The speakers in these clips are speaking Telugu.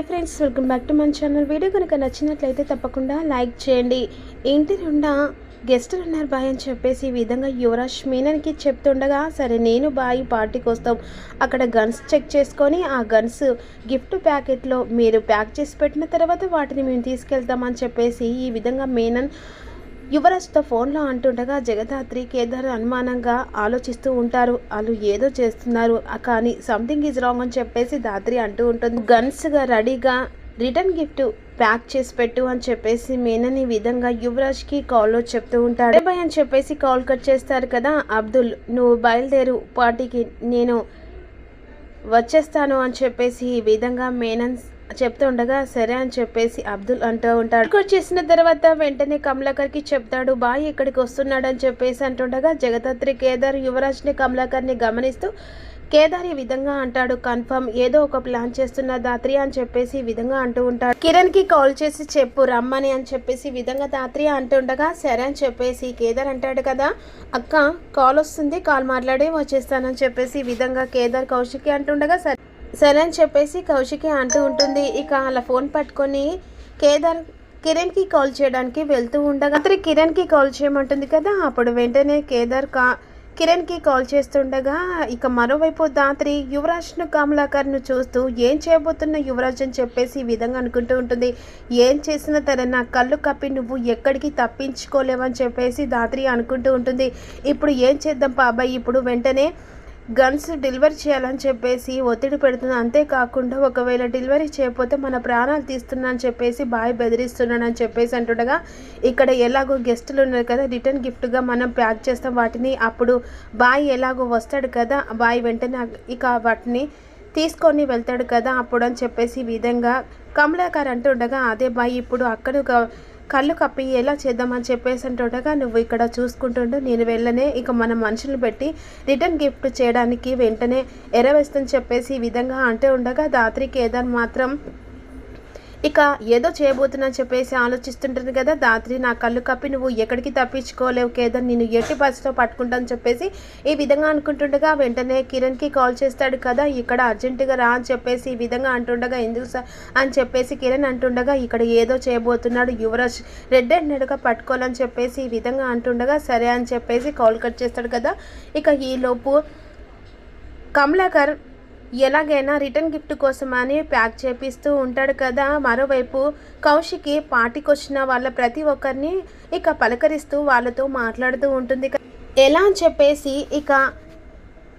Hi friends welcome back to మన ఛానల్. వీడియో కనుక నచ్చినట్లయితే తప్పకుండా లైక్ చేయండి. ఇంటి నిండా గెస్టులు ఉన్నారు బాయ్ అని చెప్పేసి ఈ విధంగా యువరాజ్ మీనన్కి చెప్తుండగా సరే నేను బాయ్ పార్టీకి వస్తాం. అక్కడ గన్స్ చెక్ చేసుకొని ఆ గన్స్ గిఫ్ట్ ప్యాకెట్లో మీరు ప్యాక్ చేసి పెట్టిన తర్వాత వాటిని మేము తీసుకెళ్తామని చెప్పేసి ఈ విధంగా మీనన్ యువరాజ్తో ఫోన్లో అంటుండగా జగదాత్రి కేదార్ అనుమానంగా ఆలోచిస్తూ ఉంటారు. వాళ్ళు ఏదో చేస్తున్నారు. కానీ సంథింగ్ ఈజ్ రాంగ్ అని చెప్పేసి దాత్రి అంటూ ఉంటుంది. గన్స్గా రెడీగా రిటర్న్ గిఫ్ట్ ప్యాక్ చేసి పెట్టు అని చెప్పేసి మేనని విధంగా యువరాజ్కి కాల్లో చెప్తూ ఉంటాడు. "అరే అని చెప్పేసి కాల్ కట్ చేస్తారు కదా అబ్దుల్. నువ్వు బయలుదేరు. పార్టీకి నేను వచ్చేస్తాను అని చెప్పేసి ఈ విధంగా మేనన్ చెప్తుండగా సరే అని చెప్పేసి అబ్దుల్ అంటూ ఉంటాడు. ఇక్కడికి వచ్చేసిన తర్వాత వెంటనే కమలాకర్కి చెప్తాడు బాయ్ ఇక్కడికి వస్తున్నాడు అని చెప్పేసి అంటుండగా జగదత్రి కేదార్ యువరాజ్ని కమలాకర్ని గమనిస్తూ కేదార్ ఈ విధంగా అంటాడు కన్ఫర్మ్ ఏదో ఒక ప్లాన్ చేస్తున్న దాత్రి అని చెప్పేసి ఈ విధంగా అంటూ ఉంటాడు. కిరణ్కి కాల్ చేసి చెప్పు రమ్మని అని చెప్పేసి ఈ విధంగా దాత్రి అంటుండగా సరే అని చెప్పేసి కేదార్ అంటాడు కదా అక్క కాల్ వస్తుంది కాల్ మాట్లాడి వచ్చేస్తానని చెప్పేసి ఈ విధంగా కేదార్ కౌశిక్ అంటుండగా సరే సరే అని చెప్పేసి కౌశికి అంటూ ఉంటుంది. ఇక అలా ఫోన్ పట్టుకొని కేదార్ కిరణ్కి కాల్ చేయడానికి వెళ్తూ ఉండగా అతని కిరణ్కి కాల్ చేయమంటుంది కదా అప్పుడు వెంటనే కేదార్ కా కిరణ్కి కాల్ చేస్తుండగా ఇక మరోవైపు దాత్రి యువరాజ్ను కమలాకర్ను చూస్తూ ఏం చేయబోతున్న యువరాజ్ అని చెప్పేసి ఈ విధంగా అనుకుంటూ ఉంటుంది. ఏం చేసిన తన నా కళ్ళు కప్పి నువ్వు ఎక్కడికి తప్పించుకోలేవని చెప్పేసి దాత్రి అనుకుంటూ ఉంటుంది. ఇప్పుడు ఏం చేద్దాం బాబాయ్? ఇప్పుడు వెంటనే గన్స్ డెలివరీ చేయాలని చెప్పేసి ఒత్తిడి పెడుతుంది. అంతేకాకుండా ఒకవేళ డెలివరీ చేయకపోతే మన ప్రాణాలు తీస్తున్నా అని చెప్పేసి బాయ్ బెదిరిస్తున్నానని చెప్పేసి అంటుండగా ఇక్కడ ఎలాగో గెస్టులు ఉన్నారు కదా రిటర్న్ గిఫ్ట్గా మనం ప్యాక్ చేస్తాం వాటిని. అప్పుడు బాయ్ ఎలాగో వస్తాడు కదా బాయ్ వెంటనే ఇక వాటిని తీసుకొని వెళ్తాడు కదా అప్పుడు అని చెప్పేసి ఈ విధంగా కమలాకర్ అంటుండగా అదే బాయ్ ఇప్పుడు అక్కడ ఒక కళ్ళు కప్పి ఎలా చేద్దామని చెప్పేసి అంటుండగా నువ్వు ఇక్కడ చూసుకుంటుండు నేను వెళ్ళనే. ఇక మన మనుషులు పెట్టి రిటర్న్ గిఫ్ట్ చేయడానికి వెంటనే ఎరవేస్తని చెప్పేసి ఈ విధంగా అంటూ ఉండగా దాత్రి కేదార్ మాత్రం ఇక ఏదో చేయబోతున్నా చెప్పేసి ఆలోచిస్తుంటుంది కదా. దాత్రి నా కళ్ళు కప్పి నువ్వు ఎక్కడికి తప్పించుకోలేవు కేదార్. నేను ఎట్టి బస్సులో పట్టుకుంటాను చెప్పేసి ఈ విధంగా అనుకుంటుండగా వెంటనే కిరణ్కి కాల్ చేస్తాడు కదా. ఇక్కడ అర్జెంటుగా రా అని చెప్పేసి ఈ విధంగా అంటుండగా ఎందుకు సార్? అని చెప్పేసి కిరణ్ అంటుండగా ఇక్కడ ఏదో చేయబోతున్నాడు యువరాజ్. రెడ్ అండ్ నెడగా పట్టుకోవాలని చెప్పేసి ఈ విధంగా అంటుండగా సరే అని చెప్పేసి కాల్ కట్ చేస్తాడు కదా. ఇక ఈలోపు కమలాకర్ ఎలాగైనా రిటర్న్ గిఫ్ట్ కోసం అని ప్యాక్ చేపిస్తూ ఉంటాడు కదా. మరోవైపు కౌశికి పార్టీకి వచ్చిన వాళ్ళ ప్రతి ఒక్కరిని ఇక పలకరిస్తూ వాళ్ళతో మాట్లాడుతూ ఉంటుంది ఎలా అని చెప్పేసి ఇక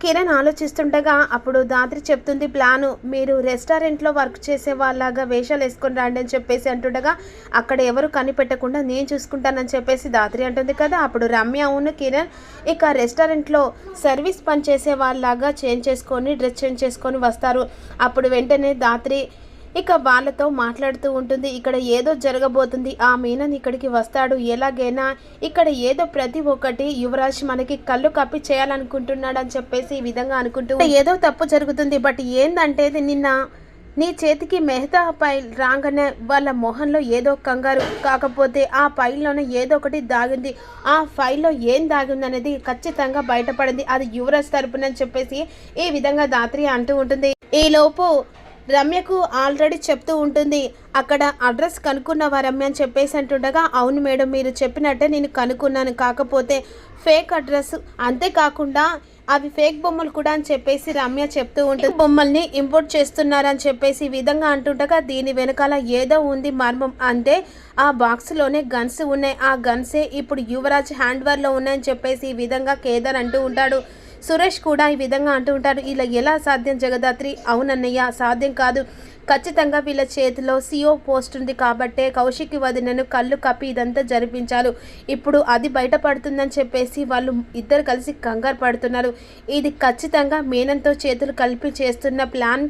కిరణ్ ఆలోచిస్తుండగా అప్పుడు దాత్రి చెప్తుంది ప్లాను. మీరు రెస్టారెంట్లో వర్క్ చేసే వాళ్ళలాగా వేషాలు వేసుకొని రండి అని చెప్పేసి అంటుండగా అక్కడ ఎవరు కనిపెట్టకుండా నేను చూసుకుంటానని చెప్పేసి దాత్రి అంటుంది కదా. అప్పుడు రమ్య అవును కిరణ్ ఇక రెస్టారెంట్లో సర్వీస్ పని చేసే వాళ్ళలాగా చేంజ్ చేసుకొని డ్రెస్ చేంజ్ చేసుకొని వస్తారు. అప్పుడు వెంటనే దాత్రి ఇక వాళ్ళతో మాట్లాడుతూ ఉంటుంది. ఇక్కడ ఏదో జరగబోతుంది. ఆ మీనన్ ఇక్కడికి వస్తాడు. ఎలాగైనా ఇక్కడ ఏదో ప్రతి ఒక్కటి యువరాజ్ మనకి కళ్ళు కప్పి చేయాలనుకుంటున్నాడు అని చెప్పేసి ఈ విధంగా అనుకుంటూ ఏదో తప్పు జరుగుతుంది. బట్ ఏందంటే నిన్న నీ చేతికి మెహతా పైల్ రాగానే వాళ్ళ మొహంలో ఏదో కంగారు కాకపోతే ఆ ఫైల్లోనే ఏదో ఒకటి దాగింది. ఆ ఫైల్లో ఏం దాగింది అనేది ఖచ్చితంగా బయటపడింది. అది యువరాజ్ తరపున చెప్పేసి ఈ విధంగా దాత్రి అంటూ ఉంటుంది. ఈలోపు రమ్యకు ఆల్రెడీ చెప్తూ ఉంటుంది అక్కడ అడ్రస్ కనుక్కున్నావా రమ్య అని చెప్పేసి అంటుండగా అవును మేడం మీరు చెప్పినట్టే నేను కనుక్కున్నాను. కాకపోతే ఫేక్ అడ్రస్ అంతేకాకుండా అవి ఫేక్ బొమ్మలు కూడా అని చెప్పేసి రమ్య చెప్తూ ఉంటుంది. బొమ్మల్ని ఇంపోర్ట్ చేస్తున్నారని చెప్పేసి ఈ విధంగా అంటుండగా దీని వెనకాల ఏదో ఉంది మర్మం అంటే ఆ బాక్స్లోనే గన్స్ ఉన్నాయి. ఆ గన్సే ఇప్పుడు యువరాజ్ హ్యాండ్వర్లో ఉన్నాయని చెప్పేసి ఈ విధంగా కేదార్ అంటూ ఉంటాడు. సురేష్ కూడా ఈ విధంగా అంటూ ఉంటారు. ఇలా ఎలా సాధ్యం జగదాత్రి? అవునన్నయ్య సాధ్యం కాదు. ఖచ్చితంగా వీళ్ళ చేతిలో సిఓ పోస్ట్ ఉంది కాబట్టే కౌశిక్ వదినను కళ్ళు కప్పి ఇదంతా జరిపించారు. ఇప్పుడు అది బయటపడుతుందని చెప్పేసి వాళ్ళు ఇద్దరు కలిసి కంగారు పడుతున్నారు. ఇది ఖచ్చితంగా మీనంతో చేతులు కలిపి చేస్తున్న ప్లాన్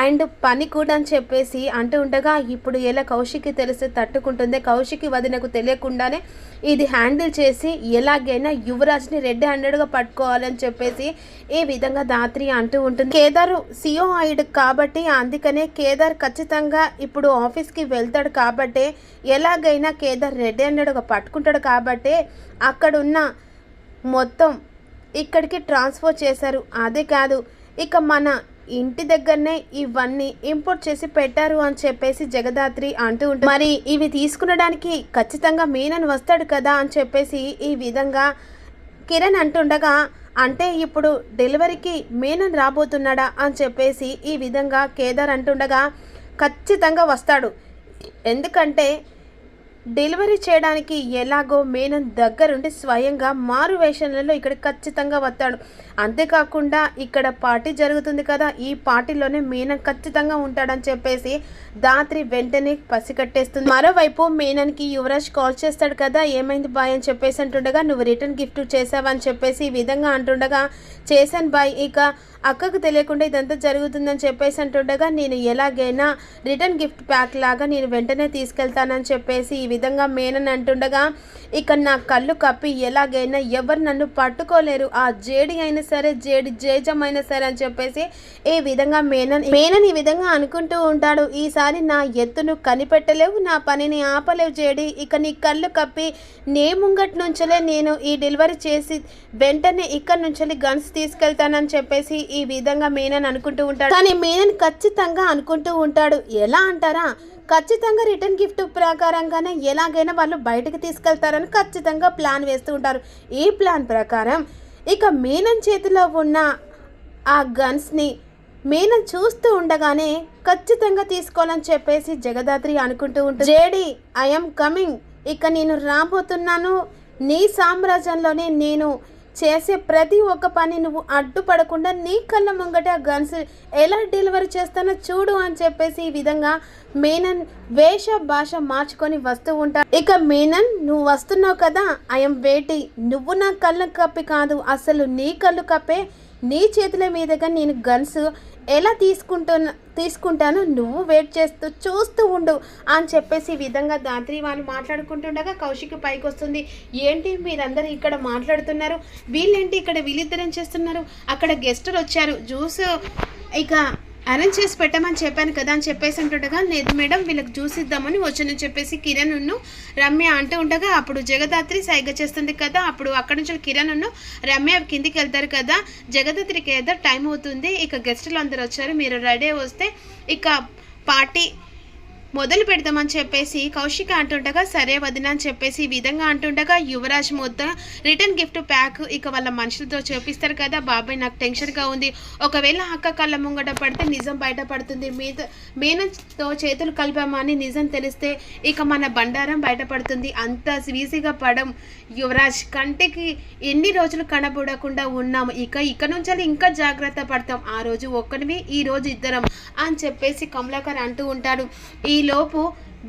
అండ్ పని కూడా అని చెప్పేసి అంటూ ఉండగా ఇప్పుడు ఎలా కౌశికి తెలిస్తే తట్టుకుంటుంది. కౌశికి వదినకు తెలియకుండానే ఇది హ్యాండిల్ చేసి ఎలాగైనా యువరాజ్ని రెడ్ హ్యాండెడ్గా పట్టుకోవాలని చెప్పేసి ఈ విధంగా దాత్రి అంటూ ఉంటుంది. కేదారు సిఓ అయ్యాడు కాబట్టి అందుకనే కే కేదార్ ఖచ్చితంగా ఇప్పుడు ఆఫీస్కి వెళ్తాడు కాబట్టే ఎలాగైనా కేదార్ రెడ్ హ్యాండెడ్గా పట్టుకుంటాడు కాబట్టే అక్కడున్న మొత్తం ఇక్కడికి ట్రాన్స్ఫర్ చేశారు. అదే కాదు ఇక మన ఇంటి దగ్గరనే ఇవన్నీ ఇంపోర్ట్ చేసి పెట్టారు అని చెప్పేసి జగదాత్రి అంటూ ఉంటుంది మరి ఇవి తీసుకునడానికి ఖచ్చితంగా మీనన్ వస్తాడు కదా అని చెప్పేసి ఈ విధంగా కిరణ్ అంటుండగా అంటే ఇప్పుడు డెలివరీకి మేనన్ రాబోతున్నాడా? అని చెప్పేసి ఈ విధంగా కేదార్ అంటుండగా ఖచ్చితంగా వస్తాడు. ఎందుకంటే డెలివరీ చేయడానికి ఎలాగో మేనన్ దగ్గరుండి స్వయంగా మారు వేషాలలో ఇక్కడ ఖచ్చితంగా వస్తాడు. అంతేకాకుండా ఇక్కడ పార్టీ జరుగుతుంది కదా ఈ పార్టీలోనే మేనన్ ఖచ్చితంగా ఉంటాడని చెప్పేసి దాత్రి వెంటనే పసికట్టేస్తుంది మరోవైపు మేనన్కి యువరాజ్ కాల్ చేస్తాడు కదా ఏమైంది బాయ్ అని చెప్పేసి అంటుండగా నువ్వు రిటర్న్ గిఫ్ట్ చేసావని చెప్పేసి ఈ విధంగా అంటుండగా చేశాను బాయ్ ఇక అక్కకు తెలియకుండా ఇదంతా జరుగుతుందని చెప్పేసి అంటుండగా నేను ఎలాగైనా రిటర్న్ గిఫ్ట్ ప్యాక్ లాగా నేను వెంటనే తీసుకెళ్తానని చెప్పేసి ఈ విధంగా మేనని అంటుండగా ఇక నా కళ్ళు కప్పి ఎలాగైనా ఎవరు నన్ను పట్టుకోలేరు. ఆ జేడి అయినా సరే జేడి జేజం అయినా సరే అని చెప్పేసి ఈ విధంగా మేనన్ మేనన్ ఈ విధంగా అనుకుంటూ ఉంటాడు. ఈసారి నా ఎత్తును కనిపెట్టలేవు నా పనిని ఆపలేవు జేడి. ఇక నీ కళ్ళు కప్పి నే ముంగటి నుంచలే నేను ఈ డెలివరీ చేసి వెంటనే ఇక్కడ నుంచి గన్స్ తీసుకెళ్తానని చెప్పేసి ఈ విధంగా మేనన్ అనుకుంటూ ఉంటాడు. కానీ మేనన్ ఖచ్చితంగా అనుకుంటూ ఉంటాడు. ఎలా అంటారా? ఖచ్చితంగా రిటర్న్ గిఫ్ట్ ప్రకారంగానే ఎలాగైనా వాళ్ళు బయటకు తీసుకెళ్తారని ఖచ్చితంగా ప్లాన్ వేస్తూ ఉంటారు. ఈ ప్లాన్ ప్రకారం ఇక మీనన్ చేతిలో ఉన్న ఆ గన్స్ని మీనన్ చూస్తూ ఉండగానే ఖచ్చితంగా తీసుకోవాలని చెప్పేసి జగదాత్రి అనుకుంటూ ఉంటుంది. JD I'm coming. ఇక నేను రాబోతున్నాను. నీ సామ్రాజ్యంలోనే నేను చేసే ప్రతి ఒక్క పని నువ్వు అడ్డుపడకుండా నీ కళ్ళ ముంగట గన్స్ ఎలా డెలివరీ చేస్తానో చూడు అని చెప్పేసి ఈ విధంగా మేనన్ వేష భాష మార్చుకొని వస్తూ ఉంటా ఇక మేనన్ నువ్వు వస్తున్నావు కదా ఐఎమ్ వేటి నువ్వు నా కళ్ళ కప్పి కాదు అసలు నీ కళ్ళు కప్పే నీ చేతుల మీదుగా నేను గన్స్ ఎలా తీసుకుంటున్నా తీసుకుంటాను నువ్వు వెయిట్ చేస్తూ చూస్తూ ఉండు అని చెప్పేసి ఈ విధంగా దాత్రి వాళ్ళు మాట్లాడుకుంటుండగా కౌశిక్ పైకి వస్తుంది. ఏంటి మీరందరూ ఇక్కడ మాట్లాడుతున్నారు? వీళ్ళేంటి ఇక్కడ వీళ్ళిద్దరేం చేస్తున్నారు? అక్కడ గెస్టులు వచ్చారు. జ్యూస్ ఇక అరేంజ్ చేసి పెట్టమని చెప్పాను కదా అని చెప్పేసి అంటుండగా లేదు మేడం వీళ్ళకి జ్యూస్ ఇద్దామని వచ్చానని చెప్పేసి కిరణ్ను రమ్య అంటూ ఉండగా అప్పుడు జగదాత్రి సైగ చేస్తుంది కదా అప్పుడు అక్కడి నుంచి కిరణ్ను రమ్య కిందికి వెళ్తారు కదా జగదాత్రికి ఏదో టైం అవుతుంది ఇక గెస్టులు అందరు వచ్చారు మీరు రెడీ వస్తే ఇక పార్టీ మొదలు పెడదామని చెప్పేసి కౌశిక అంటుండగా సరే వదిన అని చెప్పేసి ఈ విధంగా అంటుండగా యువరాజ్ మొత్తం రిటర్న్ గిఫ్ట్ ప్యాక్ ఇక వాళ్ళ మనుషులతో చూపిస్తారు కదా బాబాయ్ నాకు టెన్షన్గా ఉంది. ఒకవేళ అక్క కళ్ళ ముంగట పడితే నిజం బయటపడుతుంది. మీద మేనతో చేతులు కలిపామని నిజం తెలిస్తే ఇక మన బండారం బయటపడుతుంది. అంత ఈజీగా పడం యువరాజ్ కంటికి ఎన్ని రోజులు కనబడకుండా ఉన్నాము. ఇక ఇక నుంచి ఇంకా జాగ్రత్త పడతాం. ఆ రోజు ఒక్కడివి ఈ రోజు ఇద్దరం అని చెప్పేసి కమలాకర్ అంటూ ఉంటాడు. ఈ లోపు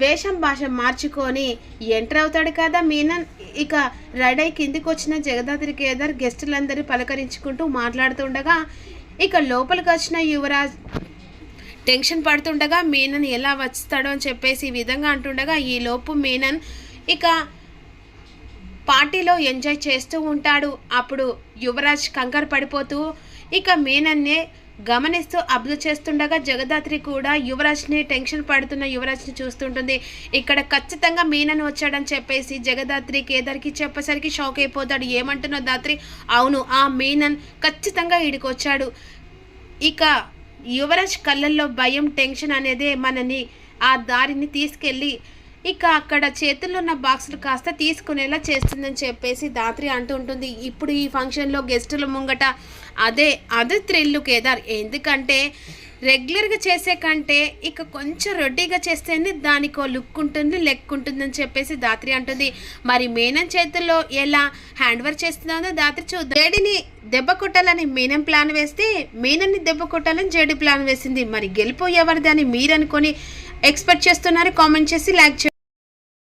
వేషం భాష మార్చుకొని ఎంటర్ అవుతాడు కదా మీనన్. ఇక రెడీ కిందికి వచ్చిన జగదాత్రి కేదార్ గెస్టులందరూ పలకరించుకుంటూ మాట్లాడుతుండగా ఇక లోపలికి వచ్చిన యువరాజ్ టెన్షన్ పడుతుండగా మీనన్ ఎలా వస్తాడో అని చెప్పేసి ఈ విధంగా అంటుండగా ఈ లోపు మీనన్ ఇక పార్టీలో ఎంజాయ్ చేస్తూ ఉంటాడు. అప్పుడు యువరాజ్ కంగారు పడిపోతూ ఇక మీనన్నే గమనిస్తూ అబ్జర్వ్ చేస్తుండగా జగదాత్రి కూడా యువరాజ్ని టెన్షన్ పడుతున్న యువరాజ్ని చూస్తుంటుంది. ఇక్కడ ఖచ్చితంగా మీనన్ వచ్చాడని చెప్పేసి జగదాత్రి కేదార్కి చెప్పేసరికి షాక్ అయిపోతాడు. ఏమంటున్నావు దాత్రి? అవును ఆ మీనన్ ఖచ్చితంగా ఈడికి వచ్చాడు. ఇక యువరాజ్ కళ్ళల్లో భయం టెన్షన్ అనేదే మనని ఆ దారిని తీసుకెళ్ళి ఇక అక్కడ చేతుల్లో ఉన్న బాక్సులు కాస్త తీసుకునేలా చేస్తుందని చెప్పేసి దాత్రి అంటూ ఉంటుంది. ఇప్పుడు ఈ ఫంక్షన్లో గెస్టుల ముంగట అదే అదే థ్రిల్లు కేదార్. ఎందుకంటే రెగ్యులర్గా చేసే కంటే ఇక కొంచెం రొడ్డీగా చేస్తేనే దానికో లుక్ ఉంటుంది లెక్ ఉంటుందని చెప్పేసి దాత్రి అంటుంది. మరి మేనం చేతుల్లో ఎలా హ్యాండ్ వర్క్ చేస్తుందో దాత్రి చూద్దాం. జేడిని దెబ్బ కొట్టాలని మీనం ప్లాన్ వేస్తే మీనన్ని దెబ్బ కొట్టాలని జేడి ప్లాన్ వేసింది. మరి గెలిపోయేవారిది అని మీరు అనుకొని ఎక్స్పెక్ట్ చేస్తున్నారు. కామెంట్ చేసి లైక్ చేయండి.